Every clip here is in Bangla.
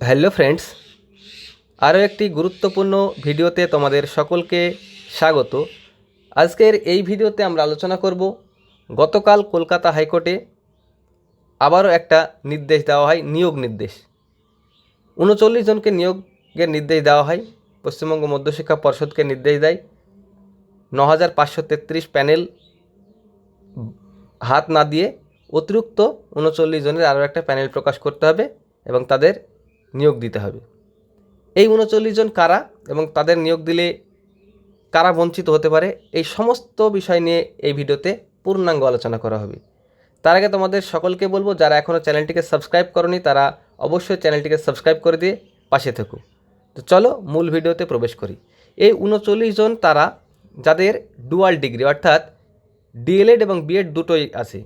হ্যালো ফ্রেন্ডস, আরও একটি গুরুত্বপূর্ণ ভিডিওতে তোমাদের সকলকে স্বাগত। আজকের এই ভিডিওতে আমরা আলোচনা করব, গতকাল কলকাতা হাইকোর্টে আবারও একটা নির্দেশ দেওয়া হয়, নিয়োগ নির্দেশ। উনচল্লিশ জনকে নিয়োগের নির্দেশ দেওয়া হয়, পশ্চিমবঙ্গ মধ্যশিক্ষা পর্ষদকে নির্দেশ দেয়। ন হাজার পাঁচশো তেত্রিশ প্যানেল হাত না দিয়ে অতিরিক্ত উনচল্লিশ জনের আরও একটা প্যানেল প্রকাশ করতে হবে এবং তাদের নিয়োগ দিতে হবে। এই উনচল্লিশ জন কারা এবং তাদের নিয়োগ দিলে কারা বঞ্চিত হতে পারে, এই সমস্ত বিষয় নিয়ে এই ভিডিওতে পূর্ণাঙ্গ আলোচনা করা হবে। তার আগে তোমাদের সকলকে বলব, যারা এখনও চ্যানেলটিকে সাবস্ক্রাইব করনি, তারা অবশ্যই চ্যানেলটিকে সাবস্ক্রাইব করে দিয়ে পাশে থেকো। তো চলো মূল ভিডিওতে প্রবেশ করি। এই উনচল্লিশ জন তারা, যাদের ডুয়াল ডিগ্রি অর্থাৎ ডিএলএড এবং বিএড দুটোই আছে।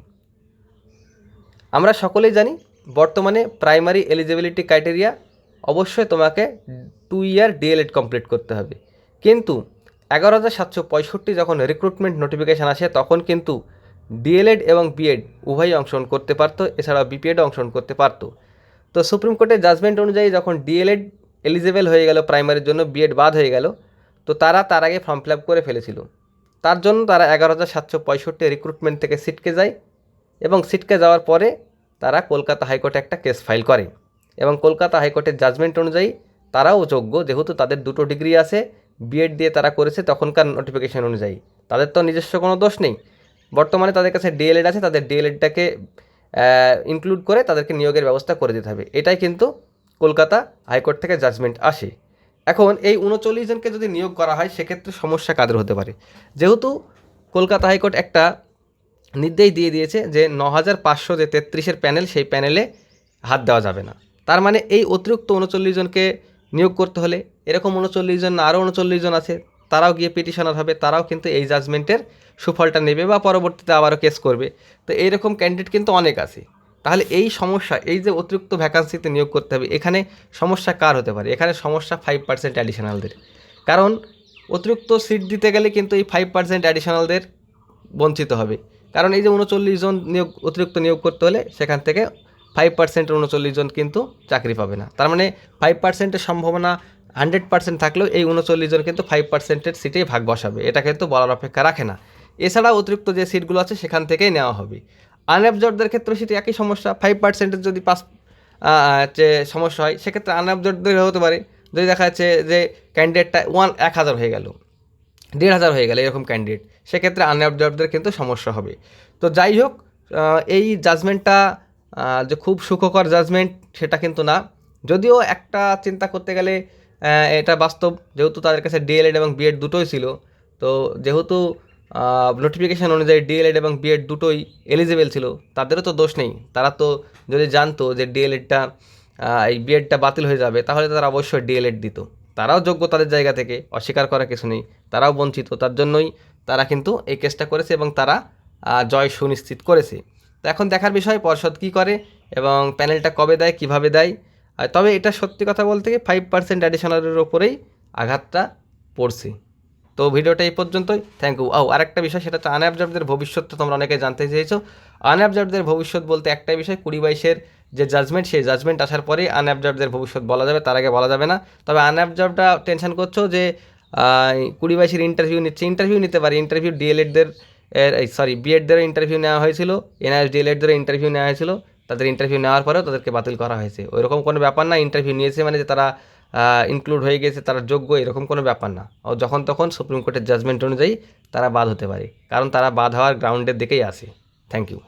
আমরা সকলেই জানি বর্তমানে প্রাইমারি এলিজিবিলিটি ক্রাইটেরিয়া অবশ্যই তোমাকে টু ইয়ার ডিএলএড কমপ্লিট করতে হবে। কিন্তু এগারো হাজার সাতশো পঁয়ষট্টি যখন রিক্রুটমেন্ট নোটিফিকেশান আসে, তখন কিন্তু ডিএলএড এবং বিএড উভয়ই অংশগ্রহণ করতে পারতো, এছাড়াও বিপিএডও অংশগ্রহণ করতে পারতো। তো সুপ্রিম কোর্টের জাজমেন্ট অনুযায়ী যখন ডিএলএড এলিজিবল হয়ে গেল প্রাইমারির জন্য বিএড বাদ হয়ে গেল, তো তারা তার আগে ফর্ম ফিল আপ করে ফেলেছিল। তার জন্য তারা এগারো হাজার সাতশো পঁয়ষট্টি রিক্রুটমেন্ট থেকে সিটকে যায় এবং সিটকে যাওয়ার পরে তারা কলকাতা হাইকোর্টে একটা কেস ফাইল করে এবং কলকাতা হাইকোর্টের জাজমেন্ট অনুযায়ী তারাও যোগ্য। যেহেতু তাদের দুটো ডিগ্রি আছে বিএড দিয়ে তারা করেছে তখনকার নোটিফিকেশন অনুযায়ী। তাদের তো নিজস্ব কোনো দোষ নেই। বর্তমানে তাদের কাছে ডিএলএড আছে, তাদের ডিএলএডটাকে ইনক্লুড করে তাদেরকে নিয়োগের ব্যবস্থা করে দিতে হবে। এটাই কিন্তু কলকাতা হাইকোর্ট থেকে জাজমেন্ট আসে। এখন এই উনচল্লিশ জনকে যদি নিয়োগ করা হয়, সেক্ষেত্রে সমস্যা কাদের হতে পারে? যেহেতু কলকাতা হাইকোর্ট একটা নির্দেশ দিয়ে দিয়েছে যে ন হাজার পাঁচশো যে তেত্রিশের প্যানেল, সেই প্যানেলে হাত দেওয়া যাবে না। তার মানে এই অতিরিক্ত উনচল্লিশ জনকে নিয়োগ করতে হলে এরকম উনচল্লিশ জন আরও উনচল্লিশ জন আছে, তারাও গিয়ে পিটিশনার হবে, তারাও কিন্তু এই জাজমেন্টের সুফলটা নেবে বা পরবর্তীতে আবারও কেস করবে। তো এইরকম ক্যান্ডিডেট কিন্তু অনেক আছে। তাহলে এই সমস্যা, এই যে অতিরিক্ত ভ্যাকান্সিতে নিয়োগ করতে হবে, এখানে সমস্যা কার হতে পারে? এখানে সমস্যা ফাইভ পার্সেন্ট অ্যাডিশনালদের কারণ অতিরিক্ত সিট দিতে গেলে কিন্তু এই ফাইভ পার্সেন্ট অ্যাডিশনালদের বঞ্চিত হবে। কারণ এই যে উনচল্লিশ জন নিয়োগ, অতিরিক্ত নিয়োগ করতে হলে সেখান থেকে ফাইভ পার্সেন্টের উনচল্লিশ জন কিন্তু চাকরি পাবে না। তার মানে ফাইভ পার্সেন্টের সম্ভাবনা হান্ড্রেড পার্সেন্ট থাকলেও এই উনচল্লিশ জন কিন্তু ফাইভ পার্সেন্টের সিটেই ভাগ বসাবে। এটা কিন্তু বলার অপেক্ষা রাখে না। এছাড়া অতিরিক্ত যে সিটগুলো আছে সেখান থেকেই নেওয়া হবে। আনঅ্যাবজর্বদের ক্ষেত্রে সেটি একই সমস্যা। ফাইভ পার্সেন্টের যদি পাস যে সমস্যা হয়, সেক্ষেত্রে আনঅ্যাবজর্বদের হতে পারে। যদি দেখা যাচ্ছে যে ক্যান্ডিডেটটা ওয়ান এক হাজার হয়ে গেল। দেড় হাজার হয়ে গেলে এরকম ক্যান্ডিডেট সেক্ষেত্রে আনঅ্যাবজর্বদের কিন্তু সমস্যা হবে। তো যাই হোক এই জাজমেন্টটা যে খুব সুখকর জাজমেন্ট সেটা কিন্তু না। যদিও একটা চিন্তা করতে গেলে এটা বাস্তব। যেহেতু তাদের কাছে ডিএলএড এবং বিএড দুটোই ছিল, তো যেহেতু নোটিফিকেশান অনুযায়ী ডিএলএড এবং বিএড দুটোই এলিজিবল ছিল, তাদেরও তো দোষ নেই। তারা তো যদি জানতো যে ডিএলএডটা এই বিএডটা বাতিল হয়ে যাবে, তাহলে তারা অবশ্যই ডিএলএড দিত। তারাও যোগ্য তাদের জায়গা থেকে, অস্বীকার করা কিছু নেই। তারাও বঞ্চিত, তার জন্যই তারা কিন্তু এই কেসটা করেছে এবং তারা জয় সুনিশ্চিত করেছে। তো এখন দেখার বিষয়, পর্ষদ কী করে এবং প্যানেলটা কবে দেয়, কীভাবে দেয়? তবে এটা সত্যি কথা বলতে গিয়ে ফাইভ পার্সেন্ট অ্যাডিশনালের ওপরেই আঘাতটা পড়ছে। তো ভিডিওটা এই পর্যন্তই। থ্যাংক ইউ ও, আরেকটা বিষয়, সেটা হচ্ছে আনঅ্যাবজার্ভদের ভবিষ্যৎটা তোমরা অনেকে জানতে চেয়েছো। আনঅ্যাবজার্ভদের ভবিষ্যৎ বলতে একটাই বিষয়, কুড়ি বাইশের যে জাজমেন্ট সেই জাজমেন্ট আসার পরেই আনঅ্যাবজার্ভদের ভবিষ্যৎ বলা যাবে, তার আগে বলা যাবে না। তবে আনঅ্যাবজার্ভটা টেনশন করছ যে কুড়ি বাইশের ইন্টারভিউ নিচ্ছে ইন্টারভিউ নিতে পারে। ইন্টারভিউ ডিএলএডদের সরি বিএডদের ইন্টারভিউ নেওয়া হয়েছিল এনআইএস ডিএলএডদের ইন্টারভিউ নেওয়া হয়েছিল। তাদের ইন্টারভিউ নেওয়ার পরেও তাদেরকে বাতিল করা হয়েছে। ওইরকম কোনো ব্যাপার না ইন্টারভিউ নিয়েছে মানে যে তারা ইনক্লুড হয়ে গেছে, তারা যোগ্য, এরকম কোনো ব্যাপার না। ও যখন তখন সুপ্রিম কোর্টের জাজমেন্ট অনুযায়ী তারা বাদ হতে পারে। কারণ তারা বাদ হওয়ার গ্রাউন্ডের দিকেই আসে থ্যাংক ইউ